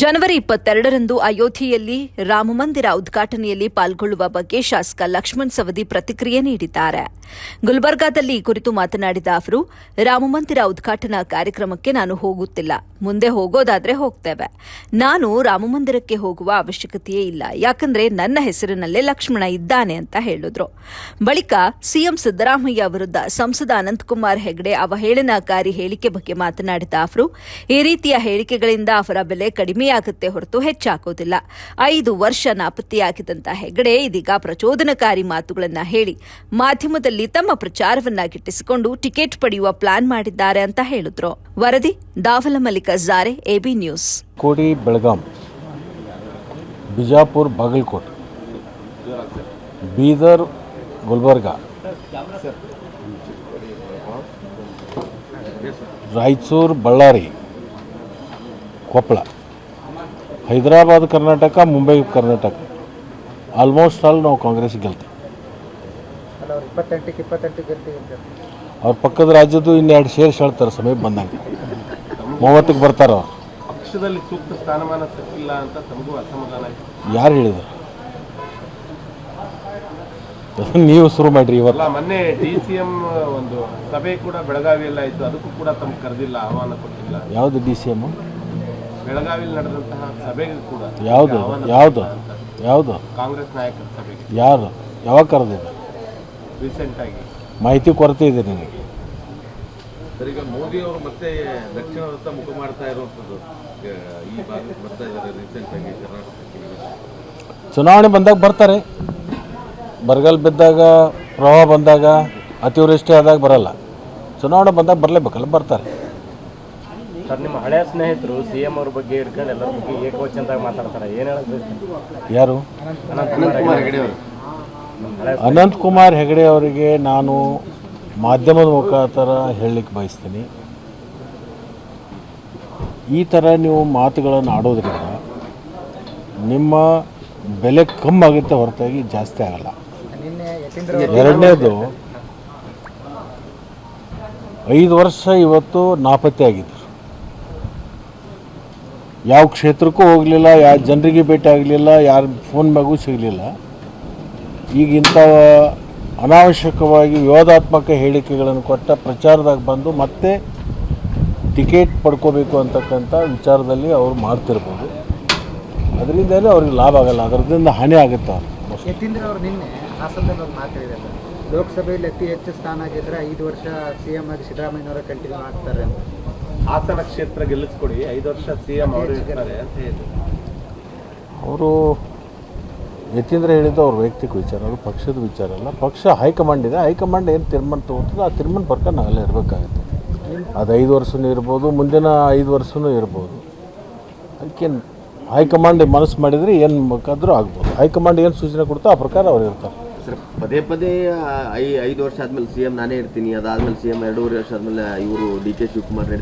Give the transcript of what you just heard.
ಜನವರಿ ಇಪ್ಪತ್ತೆರಡರಂದು ಅಯೋಧ್ಯೆಯಲ್ಲಿ ರಾಮಮಂದಿರ ಉದ್ಘಾಟನೆಯಲ್ಲಿ ಪಾಲ್ಗೊಳ್ಳುವ ಬಗ್ಗೆ ಶಾಸಕ ಲಕ್ಷ್ಮಣ್ ಸವದಿ ಪ್ರತಿಕ್ರಿಯೆ ನೀಡಿದ್ದಾರೆ. ಗುಲ್ಬರ್ಗಾದಲ್ಲಿ ಈ ಕುರಿತು ಮಾತನಾಡಿದ ಅವರು ರಾಮಮಂದಿರ ಉದ್ಘಾಟನಾ ಕಾರ್ಯಕ್ರಮಕ್ಕೆ ನಾನು ಹೋಗುತ್ತಿಲ್ಲ. ಮುಂದೆ ಹೋಗೋದಾದ್ರೆ ಹೋಗ್ತೇವೆ. ನಾನು ರಾಮಮಂದಿರಕ್ಕೆ ಹೋಗುವ ಅವಶ್ಯಕತೆಯೇ ಇಲ್ಲ. ಯಾಕಂದ್ರೆ ನನ್ನ ಹೆಸರಿನಲ್ಲೇ ಲಕ್ಷ್ಮಣ ಇದ್ದಾನೆ ಅಂತ ಹೇಳಿದ್ರು. ಬಳಿಕ ಸಿಎಂ ಸಿದ್ದರಾಮಯ್ಯ ವಿರುದ್ಧ ಸಂಸದ ಅನಂತಕುಮಾರ್ ಹೆಗಡೆ ಅವಹೇಳನಕಾರಿ ಹೇಳಿಕೆ ಬಗ್ಗೆ ಮಾತನಾಡಿದ ಅವರು, ಈ ರೀತಿಯ ಹೇಳಿಕೆಗಳಿಂದ ಅವರ ಬೆಲೆ ಕಡಿಮೆಯಾಗುತ್ತೆ ಹೊರತು ಹೆಚ್ಚಾಗೋದಿಲ್ಲ. ಐದು ವರ್ಷ ನಾಪತ್ತೆಯಾಗಿದ್ದಂಥ ಹೆಗಡೆ ಇದೀಗ ಪ್ರಚೋದನಕಾರಿ ಮಾತುಗಳನ್ನ ಹೇಳಿ ಮಾಧ್ಯಮದಲ್ಲಿ ತಮ್ಮ ಪ್ರಚಾರವನ್ನ ಗಿಟ್ಟಿಸಿಕೊಂಡು ಟಿಕೆಟ್ ಪಡೆಯುವ ಪ್ಲಾನ್ ಮಾಡಿದ್ದಾರೆ ಅಂತ ಹೇಳಿದ್ರು. ವರದಿ, Dawal Mallika ಜಾರೆ AB news. Kodi, Belgaum, Bijapur, Bagalkot, Bidar, Gulbarga, Raichur, Bellary, Koppal. Hyderabad Karnataka Mumbai Karnataka. Almost all ನಾವು ಕಾಂಗ್ರೆಸ್ ಗೆಲ್ತೀವಿ. ಅಲ್ಲ ಅವ್ರು ಪಕ್ಕದ ರಾಜ್ಯದ್ದು ಇನ್ನೆರಡು ಸೇರ್ಸ್ ಹೇಳ್ತಾರೆ ಸಮಯ ಬಂದಂಗೆ. ಮೂವತ್ತಕ್ಕೆ ಬರ್ತಾರ ಅವ್ರು. ಪಕ್ಷದಲ್ಲಿ ಸೂಕ್ತ ಸ್ಥಾನಮಾನ ಸಿಕ್ಕಿಲ್ಲ ಅಂತ ತಮಗೂ ಅಸಮಾಧಾನ ಇದೆ ಯಾರು ಹೇಳಿದರು? ನೀವು ಶುರು ಮಾಡ್ರಿ ಇವತ್ತು. ಅಲ್ಲ ಮೊನ್ನೆ ಡಿ ಸಿ ಎಂ ಒಂದು ಸಭೆ ಕೂಡ ಬೆಳಗಾವಿಯಲ್ಲಿ ಇತ್ತು ಅದಕ್ಕೂ ಕೂಡ ತಮ್ಗೆ ಕರೆದಿಲ್ಲ ಆಹ್ವಾನ ಕೊಟ್ಟಿಲ್ಲ. ಯಾವುದು ಡಿ ಸಿ ಎಂ ಬೆಳಗಾವಿಯಲ್ಲಿ ನಡೆದಂತಹ ಸಭೆಗೂ ಕೂಡ ಯಾವುದು? ಯಾವುದು? ಯಾವುದು? ಕಾಂಗ್ರೆಸ್ ನಾಯಕರ ಸಭೆಗೆ ಯಾರು? ಯಾವಾಗ ಕರೆದಿದೆ ರೀಸೆಂಟ್ ಆಗಿ. ಮಾಹಿತಿ ಕೊರತೆ ಇದೆ ನಿಮಗೆ ಸರ್ ಈಗ ಮೋದಿ ಅವರು ಮತ್ತೆ ದಕ್ಷಿಣದತ್ತ ಮುಖ ಮಾಡ್ತಾ ಇರುವಂಥದ್ದು ಈ ಭಾಗಕ್ಕೆ ಬರ್ತಾ ಇದ್ದಾರೆ ರೀಸೆಂಟ್ ಆಗಿ ಕರ್ನಾಟಕಕ್ಕೆ ಚುನಾವಣೆ ಬಂದಾಗ ಬರ್ತಾರೆ. ಬರಗಾಲ ಬಿದ್ದಾಗ ಪ್ರವಾಹ ಬಂದಾಗ ಅತಿವೃಷ್ಟಿ ಆದಾಗ ಬರಲ್ಲ. ಚುನಾವಣೆ ಬಂದಾಗ ಬರಲೇಬೇಕಲ್ಲ ಬರ್ತಾರೆ. ಸರ್ ನಿಮ್ಮ ಹಳೆಯ ಸ್ನೇಹಿತರು ಸಿ ಎಂ ಅವ್ರ ಬಗ್ಗೆ ಹಿಡ್ಕೊಂಡು ಎಲ್ಲರ ಬಗ್ಗೆ ಏಕವಚನದಾಗ ಮಾತಾಡ್ತಾರೆ. ಏನು ಹೇಳಬೇಕು ಯಾರು? ಅನಂತ್ ಕುಮಾರ್ ಹೆಗಡೆ ಅವರಿಗೆ ನಾನು ಮಾಧ್ಯಮದ ಮುಖಾಂತರ ಹೇಳಲಿಕ್ಕೆ ಬಯಸ್ತೀನಿ. ಈ ಥರ ನೀವು ಮಾತುಗಳನ್ನು ಆಡೋದ್ರಿಂದ ನಿಮ್ಮ ಬೆಲೆ ಕಮ್ಮಿ ಆಗುತ್ತೆ ಹೊರತಾಗಿ ಜಾಸ್ತಿ ಆಗಲ್ಲ. ಎರಡನೇದು ಐದು ವರ್ಷ ಇವತ್ತು ನಾಪತ್ತೆ ಆಗಿದ್ರು ಯಾವ ಕ್ಷೇತ್ರಕ್ಕೂ ಹೋಗಲಿಲ್ಲ ಯಾವ ಜನರಿಗೆ ಭೇಟಿ ಆಗಲಿಲ್ಲ, ಯಾರ ಫೋನ್ ಮ್ಯಾಗೂ ಸಿಗಲಿಲ್ಲ. ಈಗ ಇಂಥ ಅನಾವಶ್ಯಕವಾಗಿ ವಿವಾದಾತ್ಮಕ ಹೇಳಿಕೆಗಳನ್ನು ಕೊಟ್ಟ ಪ್ರಚಾರದಾಗ ಬಂದು ಮತ್ತೆ ಟಿಕೆಟ್ ಪಡ್ಕೋಬೇಕು ಅಂತಕ್ಕಂಥ ವಿಚಾರದಲ್ಲಿ ಅವರು ಮಾಡ್ತಿರ್ಬೋದು. ಅದರಿಂದಲೇ ಅವ್ರಿಗೆ ಲಾಭ ಆಗಲ್ಲ ಅದರಿಂದ ಹಾನಿ ಆಗುತ್ತೆ? ಅವರು ಲೋಕಸಭೆಯಲ್ಲಿ ಅತಿ ಹೆಚ್ಚು ಸ್ಥಾನ ಆಗಿದ್ರೆ ಐದು ವರ್ಷ ಸಿ ಎಂ ಆಗಿ ಸಿದ್ದರಾಮಯ್ಯನವರ ಕಂಟಿನ್ಯೂ ಆಗ್ತಾರೆ ಹಾಸನ ಕ್ಷೇತ್ರ ಗೆಲ್ಲಿಸ್ಕೊಡಿ ಐದು ವರ್ಷ ಸಿ ಎಂ ಅವರು ಇರ್ತಾರೆ ಅಂತ ಹೇಳಿದ್ರು. ಅವರು ಯತೀಂದ್ರ ಹೇಳಿದ್ದು ಅವ್ರ ವೈಯಕ್ತಿಕ ವಿಚಾರ ಅಲ್ಲ ಪಕ್ಷದ ವಿಚಾರ ಅಲ್ಲ. ಪಕ್ಷ ಹೈಕಮಾಂಡ್ ಇದೆ ಹೈಕಮಾಂಡ್ ಏನು ತೀರ್ಮಾನ ತಗೋತದೆ ಆ ತೀರ್ಮಾನ ಪ್ರಕಾರ ನಾವೆಲ್ಲ ಇರಬೇಕಾಗುತ್ತೆ. ಅದು ಐದು ವರ್ಷನೂ ಇರ್ಬೋದು ಮುಂದಿನ ಐದು ವರ್ಷನೂ ಇರ್ಬೋದು. ಅದಕ್ಕೇನು ಹೈಕಮಾಂಡ್ ಮನಸ್ಸು ಮಾಡಿದರೆ ಏನು ಬೇಕಾದರೂ ಆಗ್ಬೋದು. ಹೈಕಮಾಂಡ್ ಏನು ಸೂಚನೆ ಕೊಡ್ತೋ ಆ ಪ್ರಕಾರ ಅವ್ರು ಇರ್ತಾರೆ. ಸರ್, ಪದೇ ಪದೇ ಐ, ಐದು ವರ್ಷ ಆದ್ಮೇಲೆ ಸಿ ಎಂ ನಾನೇ ಇರ್ತೀನಿ. ಅದಾದ್ಮೇಲೆ ಸಿ ಎಂ ಎರಡೂವರೆ ವರ್ಷ ಆದ್ಮೇಲೆ ಇವರು ಡಿ ಕೆ ಶಿವಕುಮಾರ್